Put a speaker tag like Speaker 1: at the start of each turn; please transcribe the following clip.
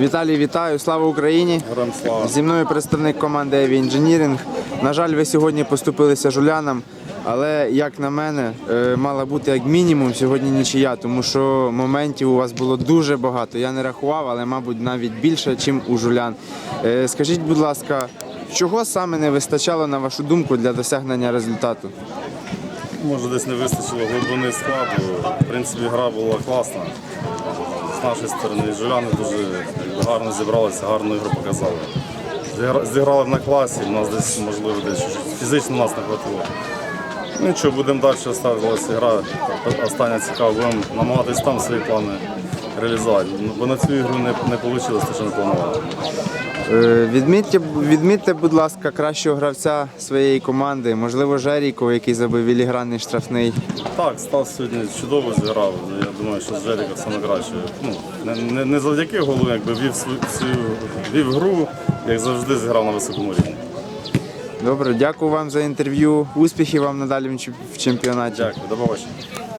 Speaker 1: Віталій, вітаю! Слава Україні!
Speaker 2: Слава.
Speaker 1: Зі мною представник команди Heavy Engineering. На жаль, ви сьогодні поступилися жулянам, але як на мене, е, мала бути як мінімум сьогодні нічия, тому що моментів у вас було дуже багато. Я не рахував, але мабуть навіть більше, ніж у жулян. Е, Скажіть, будь ласка, чого саме не вистачало на вашу думку для досягнення результату?
Speaker 2: Може десь не вистачило глибини складу. В принципі, гра була класна. З нашої сторони жуляни дуже гарно зібралися, гарну ігру показали. Зіграли на класі, у нас десь, можливо, десь фізично нас не хватило. Ну нічого, будемо далі залишилася гра. Остання цікава, будемо намагатися там свої плани реалізувати. Ну, Бо на цю ігру не, не вийшло, те, що не планували.
Speaker 1: Е, Відмітьте, відмітьте, будь ласка, кращого гравця своєї команди, можливо, Жеріков, який забив ілігранний штрафний.
Speaker 2: Так, став сьогодні чудово зіграв. Я думаю, що з Жеріка все найкраще. Ну, не, не, не завдяки голу, якби вів свою цю вів гру, як завжди зіграв на високому рівні.
Speaker 1: Добре, дякую вам за інтерв'ю. Успіхів вам надалі в чемп- в чемпіонаті.
Speaker 2: Дякую, до побачення.